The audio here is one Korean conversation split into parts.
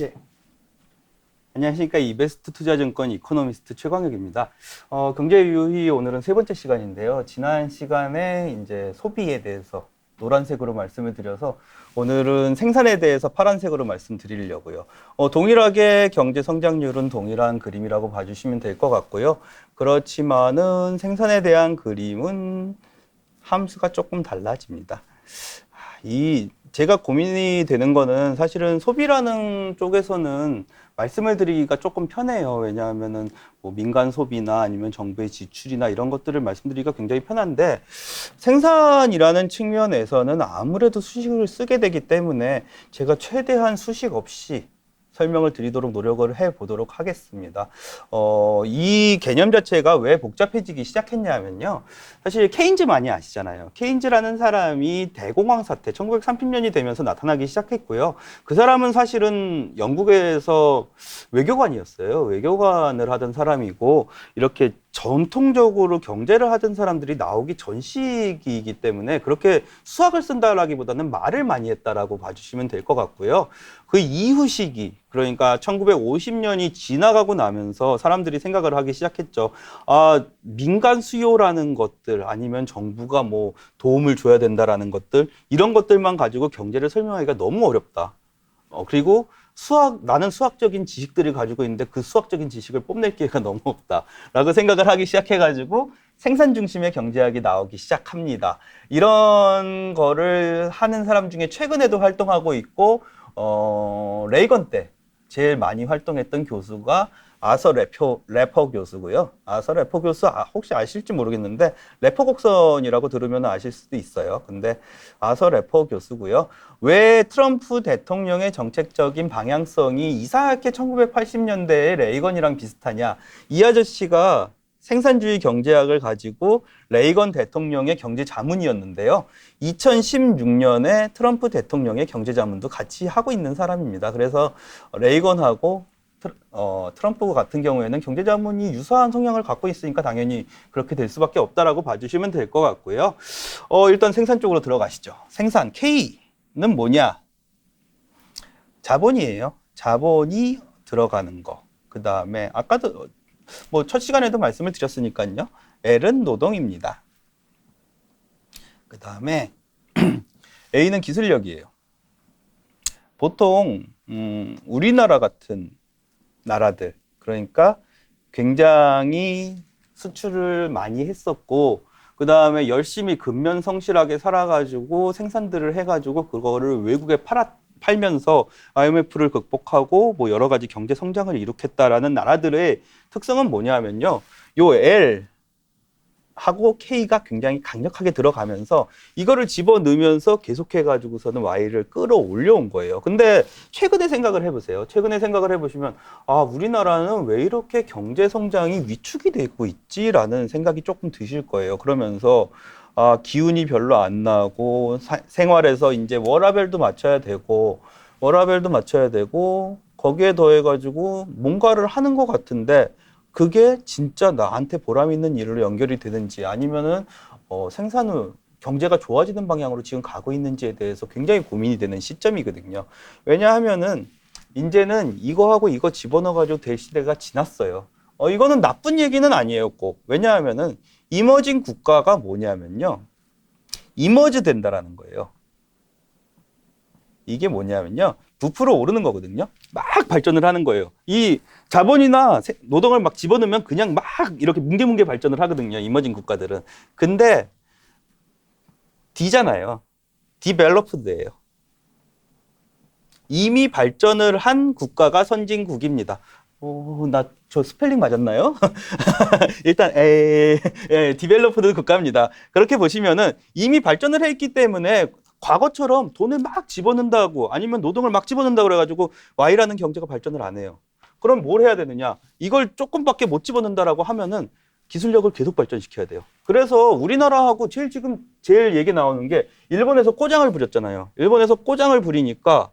예. 안녕하십니까. 이베스트 투자증권 이코노미스트 최광혁입니다. 어, 경제 유희 오늘은 세 번째 시간인데요. 지난 시간에 이제 소비에 대해서 노란색으로 말씀을 드려서 오늘은 생산에 대해서 파란색으로 말씀드리려고요. 어, 동일하게 경제 성장률은 동일한 그림이라고 봐주시면 될 것 같고요. 그렇지만은 생산에 대한 그림은 함수가 조금 달라집니다. 이 제가 고민이 되는 거는 사실은 소비라는 쪽에서는 말씀을 드리기가 조금 편해요. 왜냐하면은 뭐 민간 소비나 아니면 정부의 지출이나 이런 것들을 말씀드리기가 굉장히 편한데 생산이라는 측면에서는 아무래도 수식을 쓰게 되기 때문에 제가 최대한 수식 없이 설명을 드리도록 노력을 해 보도록 하겠습니다. 어, 이 개념 자체가 왜 복잡해지기 시작했냐면요. 사실 케인즈 많이 아시잖아요. 케인즈라는 사람이 대공황 사태 1930년이 되면서 나타나기 시작했고요. 그 사람은 사실은 영국에서 외교관이었어요. 외교관을 하던 사람이고 이렇게 전통적으로 경제를 하던 사람들이 나오기 전 시기이기 때문에 그렇게 수학을 쓴다라기보다는 말을 많이 했다라고 봐주시면 될 것 같고요. 그 이후 시기, 그러니까 1950년이 지나가고 나면서 사람들이 생각을 하기 시작했죠. 아, 민간 수요라는 것들 아니면 정부가 뭐 도움을 줘야 된다라는 것들 이런 것들만 가지고 경제를 설명하기가 너무 어렵다. 어, 그리고 수학, 나는 수학적인 지식들을 가지고 있는데 그 수학적인 지식을 뽐낼 기회가 너무 없다. 라고 생각을 하기 시작해 가지고 생산 중심의 경제학이 나오기 시작합니다. 이런 거를 하는 사람 중에 최근에도 활동하고 있고, 어, 레이건 때 제일 많이 활동했던 교수가 아서 래퍼, 래퍼 교수고요. 아서 래퍼 교수 아, 혹시 아실지 모르겠는데 래퍼 곡선이라고 들으면 아실 수도 있어요. 근데 아서 래퍼 교수고요. 왜 트럼프 대통령의 정책적인 방향성이 이상하게 1980년대에 레이건이랑 비슷하냐? 이 아저씨가 생산주의 경제학을 가지고 레이건 대통령의 경제 자문이었는데요. 2016년에 트럼프 대통령의 경제 자문도 같이 하고 있는 사람입니다. 그래서 레이건하고 트- 어, 트럼프 같은 경우에는 경제 자문이 유사한 성향을 갖고 있으니까 당연히 그렇게 될 수밖에 없다라고 봐주시면 될 것 같고요. 어, 일단 생산 쪽으로 들어가시죠. 생산 K는 뭐냐? 자본이에요. 자본이 들어가는 거. 그 다음에 아까도 뭐 첫 시간에도 말씀을 드렸으니까요. L은 노동입니다. 그 다음에 A는 기술력이에요. 보통 음, 우리나라 같은 나라들 그러니까 굉장히 수출을 많이 했었고 그 다음에 열심히 근면 성실하게 살아가지고 생산들을 해가지고 그거를 외국에 팔았 팔면서 IMF를 극복하고 뭐 여러 가지 경제 성장을 이룩했다라는 나라들의 특성은 뭐냐면요. 요 L 하고 K가 굉장히 강력하게 들어가면서 이거를 집어 넣으면서 계속해 가지고서는 Y를 끌어올려 온 거예요. 근데 최근에 생각을 해보세요. 최근에 생각을 해보시면 아 우리나라는 왜 이렇게 경제 성장이 위축이 되고 있지라는 생각이 조금 드실 거예요. 그러면서 아 기운이 별로 안 나고 사- 생활에서 이제 워라벨도 맞춰야 되고 워라벨도 맞춰야 되고 거기에 더해 가지고 뭔가를 하는 것 같은데 그게 진짜 나한테 보람 있는 일로 연결이 되는지 아니면은 어, 생산 후 경제가 좋아지는 방향으로 지금 가고 있는지에 대해서 굉장히 고민이 되는 시점이거든요. 왜냐하면은 이제는 이거하고 이거 집어넣어가지고 될 시대가 지났어요. 어, 이거는 나쁜 얘기는 아니에요, 꼭. 왜냐하면은 이머징 국가가 뭐냐면요. 이머즈 된다라는 거예요. 이게 뭐냐면요. 부풀어 오르는 거거든요. 막 발전을 하는 거예요. 이 자본이나 세- 노동을 막 집어넣으면 그냥 막 이렇게 뭉게뭉게 발전을 하거든요. 이머징 국가들은. 근데 D잖아요. 디벨로프드예요. 이미 발전을 한 국가가 선진국입니다. 오, 나 저 스펠링 맞았나요? 일단 에, 에 디벨로프드 국가입니다. 그렇게 보시면은 이미 발전을 했기 때문에 과거처럼 돈을 막 집어넣는다고 아니면 노동을 막 집어넣는다고 그래가지고 Y라는 경제가 발전을 안 해요. 그럼 뭘 해야 되느냐? 이걸 조금밖에 못 집어넣는다라고 하면은 기술력을 계속 발전시켜야 돼요. 그래서 우리나라하고 제일 지금 제일 얘기 나오는 게 일본에서 꼬장을 부렸잖아요. 일본에서 꼬장을 부리니까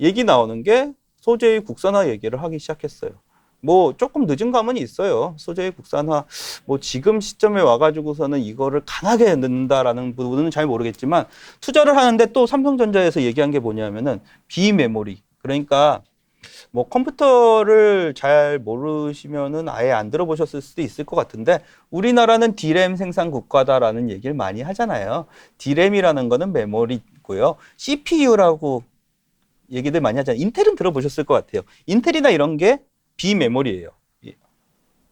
얘기 나오는 게 소재의 국산화 얘기를 하기 시작했어요. 뭐 조금 늦은 감은 있어요. 소재 국산화 뭐 지금 시점에 와가지고서는 이거를 강하게 넣는다라는 부분은 잘 모르겠지만 투자를 하는데 또 삼성전자에서 얘기한 게 뭐냐면은 비메모리 그러니까 뭐 컴퓨터를 잘 모르시면은 아예 안 들어보셨을 수도 있을 것 같은데 우리나라는 디램 생산 국가다라는 얘기를 많이 하잖아요. 디램이라는 거는 메모리고요. CPU라고 얘기들 많이 하잖아요. 인텔은 들어보셨을 것 같아요. 인텔이나 이런 게 비메모리예요. 예.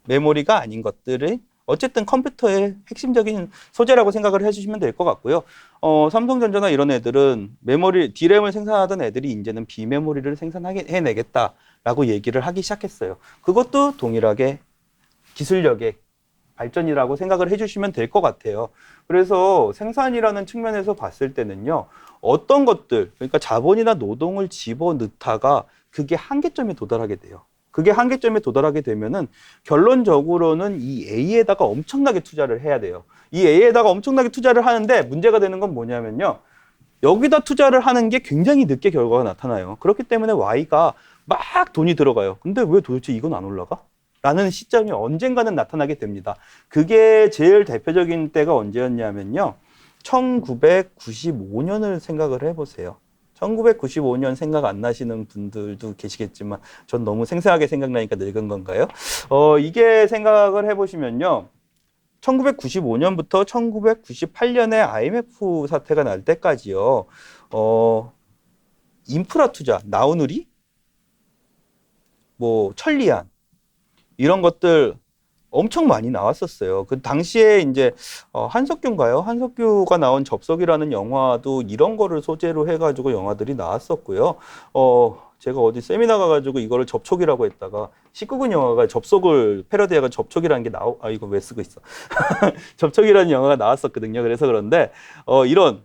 메모리가 아닌 것들을 어쨌든 컴퓨터의 핵심적인 소재라고 생각을 해주시면 될 것 같고요. 어, 삼성전자나 이런 애들은 메모리, 디램을 생산하던 애들이 이제는 비메모리를 생산하게 해내겠다라고 얘기를 하기 시작했어요. 그것도 동일하게 기술력의 발전이라고 생각을 해주시면 될 것 같아요. 그래서 생산이라는 측면에서 봤을 때는요, 어떤 것들, 그러니까 자본이나 노동을 집어넣다가 그게 한계점에 도달하게 돼요. 그게 한계점에 도달하게 되면은 결론적으로는 이 A에다가 엄청나게 투자를 해야 돼요. 이 A에다가 엄청나게 투자를 하는데 문제가 되는 건 뭐냐면요. 여기다 투자를 하는 게 굉장히 늦게 결과가 나타나요. 그렇기 때문에 Y가 막 돈이 들어가요. 근데 왜 도대체 이건 안 올라가? 라는 시점이 언젠가는 나타나게 됩니다. 그게 제일 대표적인 때가 언제였냐면요. 1995년을 생각을 해보세요. 1995년 생각 안 나시는 분들도 계시겠지만 전 너무 생생하게 생각나니까 늙은 건가요? 어, 이게 생각을 해보시면요. 1995년부터 1998년에 IMF 사태가 날 때까지요. 어, 인프라 투자, 나우누리, 뭐 천리안 이런 것들 엄청 많이 나왔었어요. 그 당시에 이제 어, 한석규인가요? 한석규가 나온 접속이라는 영화도 이런 거를 소재로 해가지고 영화들이 나왔었고요. 어, 제가 어디 세미나 가가지고 이거를 접촉이라고 했다가 19금 영화가 접속을 패러디해가 접촉이라는 게 나오, 아, 이거 왜 쓰고 있어. 접촉이라는 영화가 나왔었거든요. 그래서 그런데, 어, 이런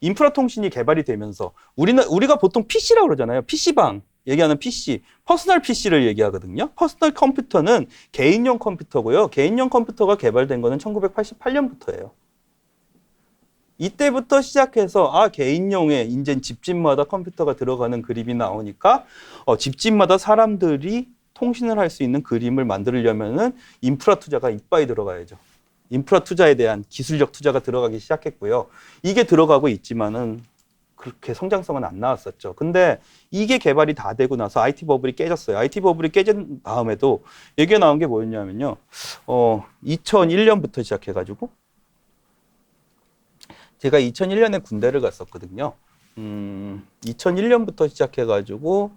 인프라 통신이 개발이 되면서 우리는, 우리가 보통 PC라고 그러잖아요. PC방. 얘기하는 PC, 퍼스널 PC를 얘기하거든요. 퍼스널 컴퓨터는 개인용 컴퓨터고요. 개인용 컴퓨터가 개발된 거는 1988년부터예요. 이때부터 시작해서 아 개인용에 이제 집집마다 컴퓨터가 들어가는 그림이 나오니까 어, 집집마다 사람들이 통신을 할 수 있는 그림을 만들려면은 인프라 투자가 이빠이 들어가야죠. 인프라 투자에 대한 기술력 투자가 들어가기 시작했고요. 이게 들어가고 있지만은 그렇게 성장성은 안 나왔었죠. 근데 이게 개발이 다 되고 나서 IT 버블이 깨졌어요. IT 버블이 깨진 다음에도 얘기가 나온 게 뭐였냐면요. 어, 2001년부터 시작해가지고 제가 2001년에 군대를 갔었거든요. 음, 2001년부터 시작해가지고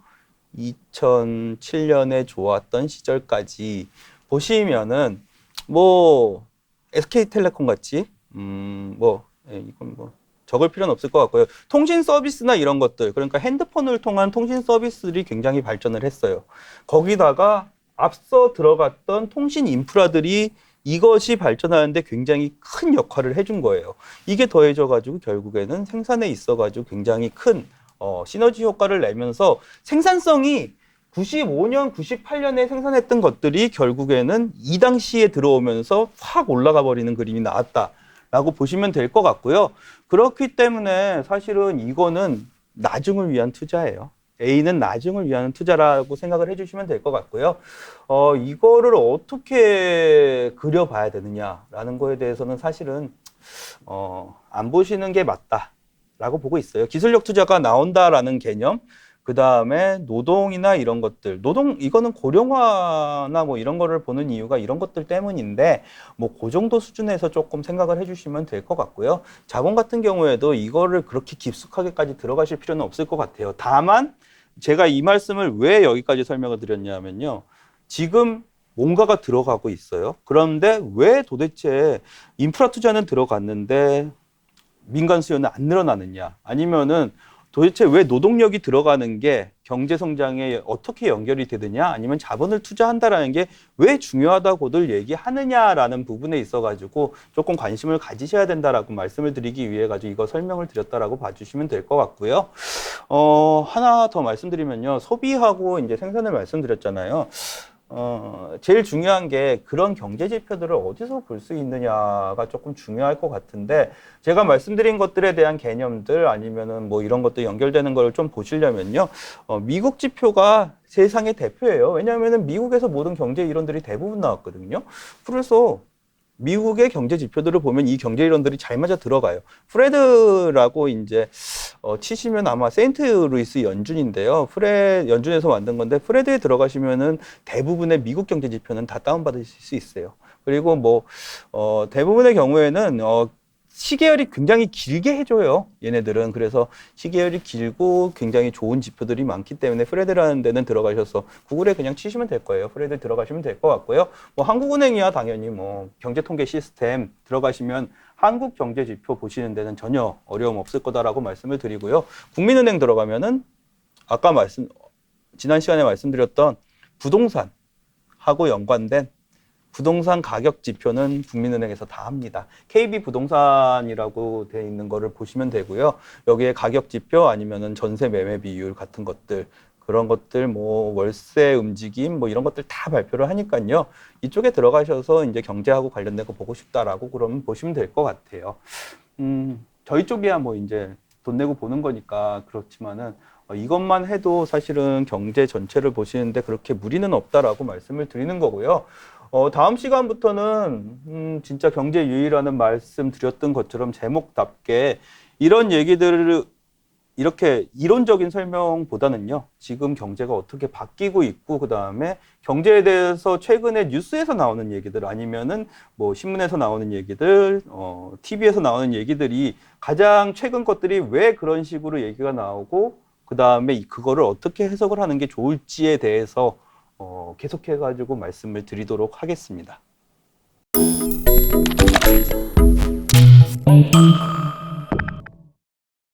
2007년에 좋았던 시절까지 보시면은 뭐 SK텔레콤 같이 음, 뭐 예, 이건 뭐 적을 필요는 없을 것 같고요. 통신 서비스나 이런 것들, 그러니까 핸드폰을 통한 통신 서비스들이 굉장히 발전을 했어요. 거기다가 앞서 들어갔던 통신 인프라들이 이것이 발전하는데 굉장히 큰 역할을 해준 거예요. 이게 더해져가지고 결국에는 생산에 있어가지고 굉장히 큰 어, 시너지 효과를 내면서 생산성이 95년, 98년에 생산했던 것들이 결국에는 이 당시에 들어오면서 확 올라가 버리는 그림이 나왔다. 라고 보시면 될 것 같고요. 그렇기 때문에 사실은 이거는 나중을 위한 투자예요. A는 나중을 위한 투자라고 생각을 해주시면 될 것 같고요. 어, 이거를 어떻게 그려봐야 되느냐라는 거에 대해서는 사실은 어, 안 보시는 게 맞다라고 보고 있어요. 기술력 투자가 나온다라는 개념, 그 다음에 노동이나 이런 것들, 노동, 이거는 고령화나 뭐 이런 거를 보는 이유가 이런 것들 때문인데, 뭐, 그 정도 수준에서 조금 생각을 해주시면 될 것 같고요. 자본 같은 경우에도 이거를 그렇게 깊숙하게까지 들어가실 필요는 없을 것 같아요. 다만, 제가 이 말씀을 왜 여기까지 설명을 드렸냐면요. 지금 뭔가가 들어가고 있어요. 그런데 왜 도대체 인프라 투자는 들어갔는데 민간 수요는 안 늘어나느냐? 아니면은 도대체 왜 노동력이 들어가는 게 경제 성장에 어떻게 연결이 되느냐 아니면 자본을 투자한다라는 게 왜 중요하다고들 얘기하느냐라는 부분에 있어 가지고 조금 관심을 가지셔야 된다라고 말씀을 드리기 위해 가지고 이거 설명을 드렸다라고 봐주시면 될 것 같고요. 어 하나 더 말씀드리면요 소비하고 이제 생산을 말씀드렸잖아요. 어, 제일 중요한 게 그런 경제 지표들을 어디서 볼 수 있느냐가 조금 중요할 것 같은데 제가 말씀드린 것들에 대한 개념들 아니면은 뭐 이런 것도 연결되는 걸 좀 보시려면요. 어, 미국 지표가 세상의 대표예요. 왜냐하면은 미국에서 모든 경제 이론들이 대부분 나왔거든요. 그래서 미국의 경제 지표들을 보면 이 경제 이론들이 잘 맞아 들어가요. 프레드라고 이제 어, 치시면 아마 세인트 루이스 연준인데요. 프레 연준에서 만든 건데 프레드에 들어가시면은 대부분의 미국 경제 지표는 다 다운 받으실 수 있어요. 그리고 뭐 어, 대부분의 경우에는 어, 시계열이 굉장히 길게 해줘요. 얘네들은 그래서 시계열이 길고 굉장히 좋은 지표들이 많기 때문에 프레드라는 데는 들어가셔서 구글에 그냥 치시면 될 거예요. 프레드 들어가시면 될 것 같고요. 뭐 한국은행이야 당연히 뭐 경제통계 시스템 들어가시면 한국 경제 지표 보시는 데는 전혀 어려움 없을 거다라고 말씀을 드리고요. 국민은행 들어가면은 아까 말씀 지난 시간에 말씀드렸던 부동산하고 연관된 부동산 가격 지표는 국민은행에서 다 합니다. KB 부동산이라고 돼 있는 거를 보시면 되고요. 여기에 가격 지표 아니면은 전세 매매 비율 같은 것들 그런 것들 뭐 월세 움직임 뭐 이런 것들 다 발표를 하니까요. 이쪽에 들어가셔서 이제 경제하고 관련된 거 보고 싶다라고 그러면 보시면 될 것 같아요. 음, 저희 쪽이야 뭐 이제 돈 내고 보는 거니까 그렇지만은 어, 이것만 해도 사실은 경제 전체를 보시는데 그렇게 무리는 없다라고 말씀을 드리는 거고요. 어, 다음 시간부터는 음, 진짜 경제 유의라는 말씀 드렸던 것처럼 제목답게 이런 얘기들을 이렇게 이론적인 설명보다는요, 지금 경제가 어떻게 바뀌고 있고, 그 다음에 경제에 대해서 최근에 뉴스에서 나오는 얘기들 아니면은 뭐 신문에서 나오는 얘기들, 어, TV에서 나오는 얘기들이 가장 최근 것들이 왜 그런 식으로 얘기가 나오고, 그 다음에 그거를 어떻게 해석을 하는 게 좋을지에 대해서 어, 계속해 가지고 말씀을 드리도록 하겠습니다.